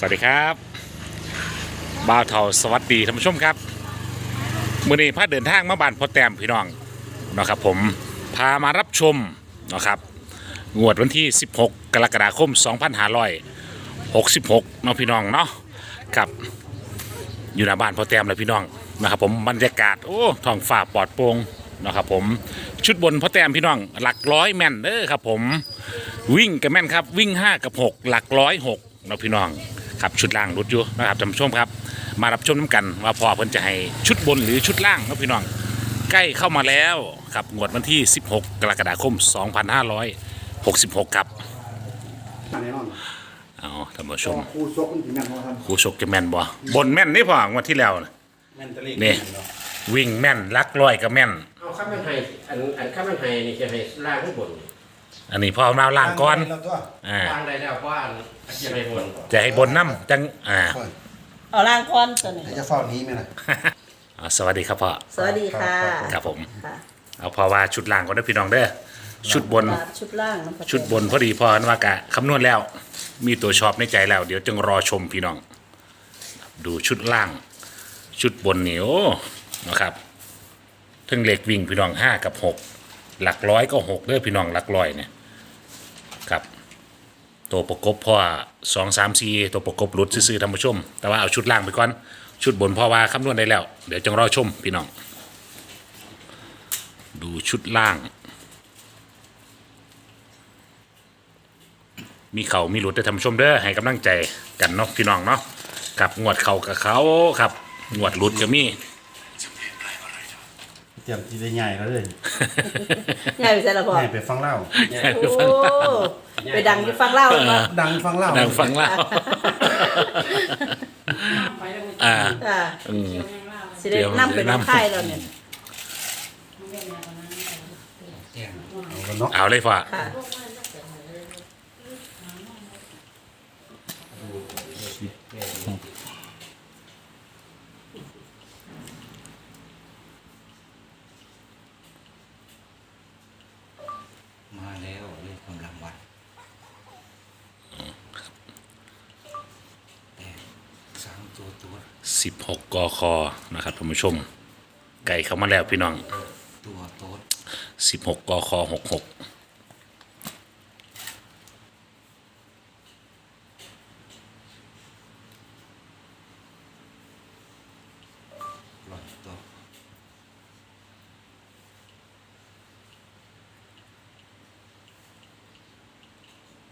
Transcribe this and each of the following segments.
สวัสดีครับบ่าวเทาสวัสดีท่านผู้ชมครับมื่อนี้พาเดินทางมาบ้านพ่อแต้มพี่น้องนะครับผมพามารับชมนะครับงวดวันที่ 16 กรกฎาคม 2566เนาะพี่น้องเนาะครับอยู่หน้าบ้านพ่อแต้มเลยพี่น้องนะครับผมบรรยากาศโอ้ท้องฟ้าปลอดโปร่งนะครับผมชุดบนพ่อแต้มพี่น้องหลักร้อยแม่นเด้อครับผมวิ่งกับแม่นครับวิ่ง 5 กับ 6 หลักร้อยหกเนาะพี่น้อง ครับชุดล่างรุดอยู่นะครับท่านผู้ชมครับ มารับชมน้ำกันว่าพอเพิ่นจะให้ชุดบนหรือชุดล่างเนาะพี่น้องใกล้เข้ามาแล้วครับงวดวันที่ 16 กรกฎาคม 2566 ครับแน่นอนเอาท่านผู้ชมครูซกมันถึงแม่นเพราะท่านครูชกจะแม่นบ่บนแม่นนี่พองวดที่แล้วน่ะแม่นตะลีนี่วิ่งแม่นลักร้อยก็แม่นเอาข้ามเป็นไฮอันอันข้ามเป็นไฮนี่จะให้ล่างข้างบน อันนี้พอมาล่างก่อน แล้วตัวอ่าล่างได้แล้วเพราะว่าอันจะให้บนจะให้บนน้ำจัง อ่าเอาล่างก้อนตัวนี้จะเฝ้านี้ไหมล่ะ อ่าสวัสดีครับพ่อ สวัสดีค่ะครับผม ค่ะเอาพอว่าชุดล่างก่อนนะพี่น้องเด้อ ชุดบนชุดล่างน้ำผัชุดบนพอดีพอว่ากะคำนวณแล้ว มีตัวชอบในใจแล้ว เดี๋ยวจึงรอชมพี่น้อง ดูชุดล่าง ชุดบนเหนียวนะครับทึงเหล็กวิ่งพี่น้องห้ากับหกหลักร้อยก็หกเด้อพี่น้องหลักร้อยเนี่ยครับ ตัวประกบพ่อสองสามสี่ตัวประกบหลุดซื้อๆท่านผู้ชม แต่ว่าเอาชุดล่างไปก่อนชุดบนพ่อว่าคำนวณได้แล้ว เดี๋ยวจงรอชมพี่น้อง ดูชุดล่าง มีเขามีหลุดได้ทำชมเด้อให้กำลังใจกันเนาะพี่น้องเนาะกับงวดเขากับเขาครับงวดหลุดก็มี รียมที่ได้ใหญ่แล้วเลยใหญ่ไปใช่ละพ่อใหญ่ไปฟังเล่าโอ้ไปดังที่ฟังเล่าเลยมาดังฟังเล่าดังฟังเล่าอ่าค่ะอืมสิได้นำไปน้ำไข่เราเนี่ยเอากันเนาะเอาเลยพ่อ 16กอคอนะครับท่านผู้ชม ไก่เข้ามาแล้วพี่น้อง ตัวโต๊ด16กอคอ66ลอ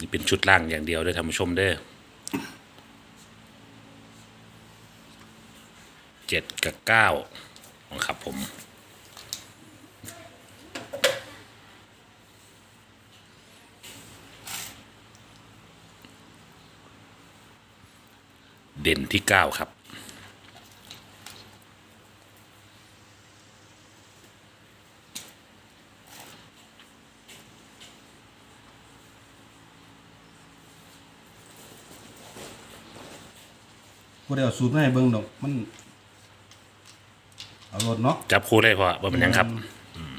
นี่เป็นชุดล่างอย่างเดียวด้วยท่านผู้ชมเด้อ เจ็ดกับเก้านะครับผมเด่นที่เก้าครับกูได้เอาสูตรมาให้เบิ่งดอก มัน เอารถเนาะจับคู่ได้พอว่ามันยังครับอืม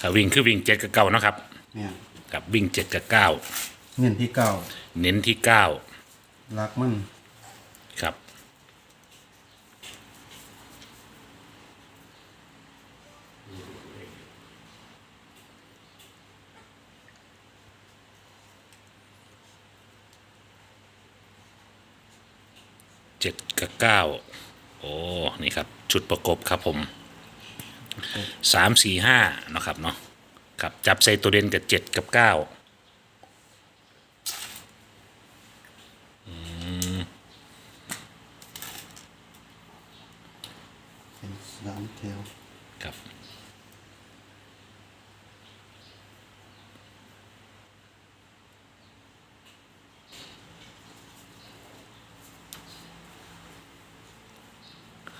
ถ้าวิ่งคือวิ่งเจ็ดกับเก้านาะครับ เนี่ยกับวิ่งเจ็ดกับเก้าเงินที่เก่าเน้นที่เก้ารักมัน เจ็ดกับเก้าโอ้นี่ครับชุดประกบครับผมสามสี่ห้านะครับเนาะครับจับใส่ตัวเด่นกับเจ็ดกับเก้าสามแถวครับ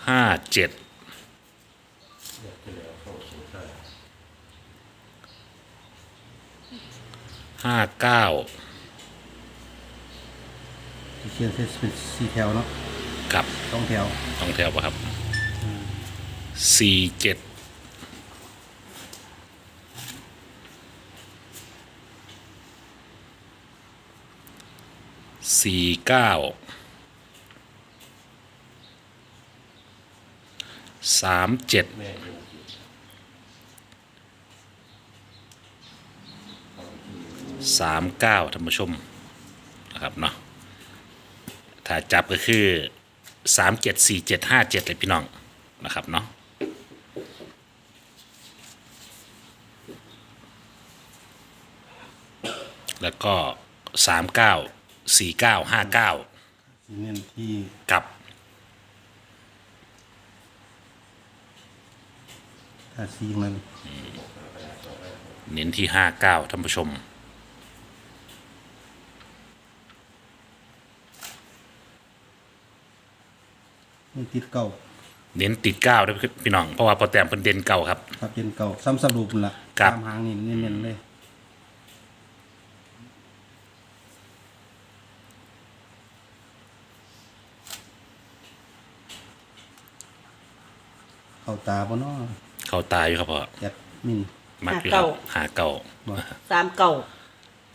ห้าเจ็ดห้าเก้าที่เขียนเป็นสี่แถวเนาะกับสองแถวสองแถวป่ะครับสี่เจ็ดสี่เก้า สามเจ็ดสามเก้าท่านผู้ชมนะครับเนาะถ้าจับก็คือสามเจ็ดสี่เจ็ดห้าเจ็ดเลยพี่น้องนะครับเนาะแล้วก็สามเก้าสี่เก้าห้าเก้าสีเน้นที่กับ ถ้าซีมันเน้นที่ห้าเก้าท่านผู้ชม มันติดเก่าเน้นติดเก้าด้วยพี่น้อง เพราะว่าพอแต้มเป็นเด่นเก่าครับ ครับเป็นเก่าซ้ำสรุปนั่นละครับ ตามหางนี่เน้นๆเลยเข้าตาบ่เนาะ เข้าตายอยู่ครับพ่อแอดมินมักอยู่ครับหาเก้าบ่ สามเก่า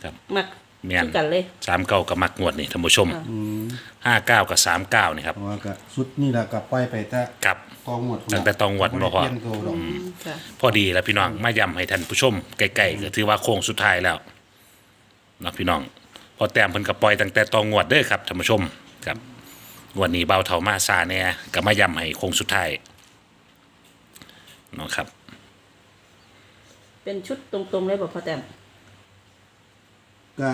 ครับมักแม่นคือกันเลยสามเก้ากับมักงวดนี่ท่านผู้ชมค่ะอืมห้าเก้ากับสามเก้านี่ครับเพราะว่าก็สุดนี่ละกับปล่อยไปแต่กับกองหมดตั้งแต่ตองหมดบ่พอ เปลี่ยนตัวดอกค่ะพอดีแล้วพี่น้องมาย้ำให้ท่านผู้ชมใกล้ๆก็ถือว่าโค้งสุดท้ายแล้วเนาะพี่น้อง พอแต้มเพิ่นกับปล่อยตั้งแต่ตองงวดเด้อครับท่านผู้ชมครับงวันนี้เบาเท่ามาซาเนี่ยก็มาย้ำให้โค้งสุดท้าย เนาะครับ เป็นชุดตรงๆเลยบอกพ่อแต้มก็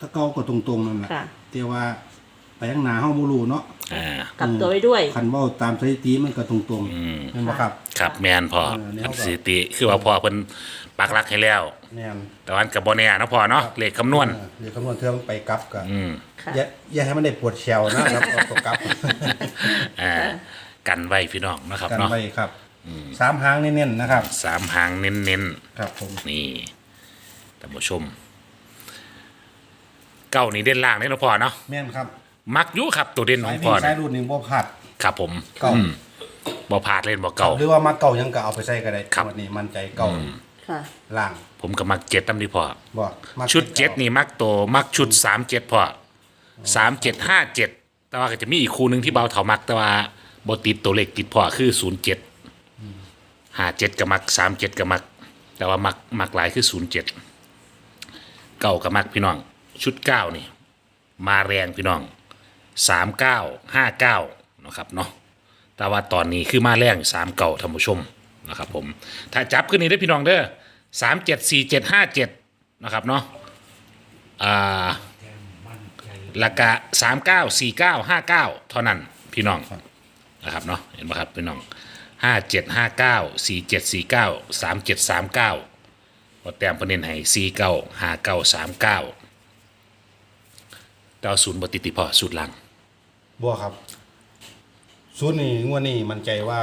ถ้าเก่าก็ตรงๆนั่นแหละค่ะ แต่ว่าไปข้างหน้าเฮาบ่รู้เนาะอ่ากลับตัวไว้ด้วย คันเว้าตามสถิติมันก็ตรงๆอืมแม่นบ่ครับ ครับแมนพอเออแนวอันก็สถิติคือว่าพอเพิ่นปักหลักให้แล้ว แม่นแต่วันกับบ่แน่เนาะพอเนาะเลขคำนวณ เออเดี๋ยวคำนวณเทื่อมันไปกลับก็อืม ค่ะ อย่าอย่าให้มันได้ปวดแชวนะครับเอาตัวกลับ อ่า กันไว้พี่น้องนะครับกันเนาะ ไว้ครับ สามหางเน้นๆนะครับสามหางเน้นครับผมๆนี่ท่านผู้ชม เก้านี่เด่นล่างเด้เนาะพอเนาะแม่นครับมักอยู่ครับตัวเด่นขสาอยงวิ่พ่งอสายเนี่ยรูดนี่บ่พลาดครับผมเก้าอืมบ่พลาดเล่นบ่เก่า หรือว่ามาเก่ายังก็เอาไปใส่ก็ได้ครับ วันนี้มั่นใจเก่าค่ะ ล่างผมก็มักเจ็ดตำที่พอ บ่มาชุดเจ็ดนี่มักโตมักชุดสามเจ็ดพอสามเจ็ดห้าเจ็ดแต่ว่าก็จะมีอีกคู่หนึ่งที่เบาเถามักแต่ว่าบติดตัวเลขติดพอคือศูนย์เจ็ด ห้าเจ็ดกับมักสามเจ็ดกับมัก แต่ว่ามักมักหลายคือศูนย์เจ็ดเก้ากับมักพี่น้อง ชุดเก้านี่ มาแรงพี่น้องสามเก้าห้าเก้านะครับเนาะแต่ว่าตอนนี้คือมาแรงสามเก่าท่านผู้ชมนะครับผมถ้าจับขึ้นนี้ได้พี่น้องเด้อสามเจ็ดสี่เจ็ดห้าเจ็ดนะครับเนาะอ่าราคาสามเก้าสี่เก้าห้าเก้าเท่านั้นพี่น้องนะครับเนาะเห็นไหมครับพี่น้อง ห้าเจ็ดห้าเก้าสี่เจ็ดสี่เก้าสามเจ็ดสามเก้าพอแต้มประเด็นให้สี่เก้าห้าเก้าสามเก้าเก้าศูนย์บติดติดพอสูตรหลังบ่ครับศูนย์นี่งวดนี้มั่นใจว่า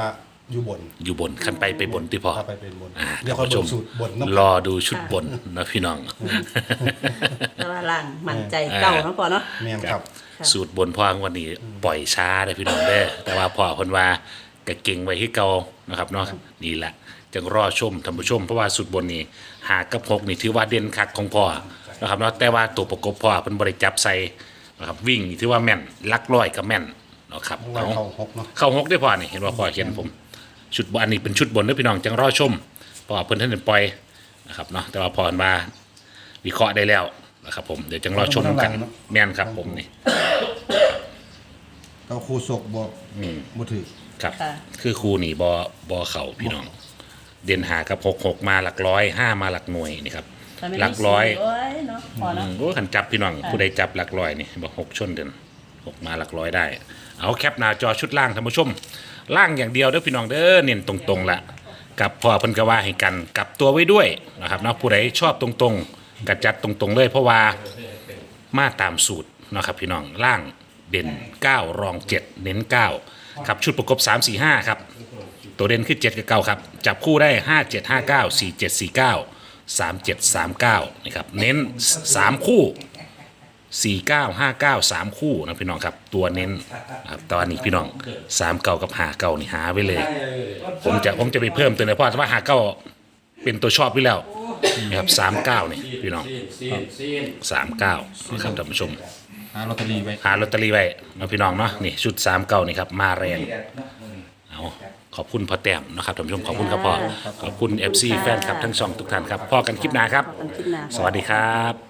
อยู่บน อยู่บนขั้นไปไปบนที่พอถ้าไปเป็นบนอ่าเดี๋ยวค่อยท่านเบิ่ผู้ชมงสูตรบนเนาะรอดูชุดบนนะพี่น้อง แต่ว่าล่างมั่นใจเก่าเนาะพ่อเนาะแม่นครับค่ะสูตรบนพ่อวันนี้ปล่อยช้าเลยพี่น้องเด้อแต่ว่าพ่อคนว่า ก็เก่งไว้ที่เก่านะครับเนาะนี่แหละจังรอชมท่านผู้ชม เพราะว่าสูตรบนนี้หากับหกนี่ถือว่าเด่นคักของพ่อนะครับเนาะแต่ว่าตัวประกบพ่อเป็นบริจับใส่นะครับวิ่งนี่ถือว่าแม่นลักร้อยก็แม่นเนาะครับว่าเอาเข้าหกเนาะเข้าหกได้พอนี่เห็นว่าพ่อเขียนผม ชุดบอันนี้เป็นชุดบนเด้อพี่น้องจังรอชมเพราะว่าเพิ่นท่านได้ปล่อยนะครับเนาะแต่ว่าพอมาวิเคราะห์ได้แล้วนะครับผมเดี๋ยวจังรอชมกันแม่นครับผมนี่ เก้าคู่ศกบ่บ่ถือ ครับ ค่ะ คือครูนี่บอบอเข่าพี่น้อง เด่นหากับหกหกมาหลักร้อยห้ามาหลักหน่วยนี่ครับ ถ้าไม่หลัมีกร้อยสี่โอ้ยเนาะพออืเนาะมโอ้ขันจับพี่น้อง ผู้ใดจับหลักร้อยนี่บอกหกชนเดินหกมาหลักร้อยได้ เอาแคปหน้าจอชุดล่างท่านผู้ชมล่างอย่างเดียวเด้อพี่น้องเด้อเน้นตรงๆละกับพ่อเพิ่นก็ว่าให้กันกลับตัวไว้ด้วยนะครับเนาะผู้ใดชอบตรงๆก็จัดตรงๆเลย เพราะว่ามาตามสูตรเนาะครับพี่น้องล่างเด่น 9 รอง 7 เน้น 9 ครับชุดประกบ 3 4 5 ครับ ตัวเด่นคือ 7 กับ9ครับ จับคู่ได้ 5 7 5 9 4 7 4 9 3 7 3 9นี่ครับเน้น 3 คู่ 4 9 5 9 3 คู่นะพี่น้องครับ ตัวเน้นนะครับตอนนี้พี่น้อง 3 เก่ากับ5เก่านี่หาไว้เลย ผมจะผมจะไปเพิ่มตัวในเพราะว่าหาเก้าเป็นตัวชอบพี่แล้วนะครับสามเก้านี่พี่น้องซีนซีนซีนสามเก้านะครับท่านผู้ชม หาลอตเตอรี่ไว้หาลอตเตอรี่ไว้เนาะพี่น้องเนาะนี่ชุดสามเก้านี่ครับมาแรงนี่แหละเนาะมื้อนี้เอาขอบคุณพ่อแต้มนะครับท่านผู้ชมขอบคุณครับพ่อขอบคุณ FC แฟนคลับทั้งสองทุกท่านครับพ่อกันคลิปหน้าครับกันคิดหนาสวัสดีครับ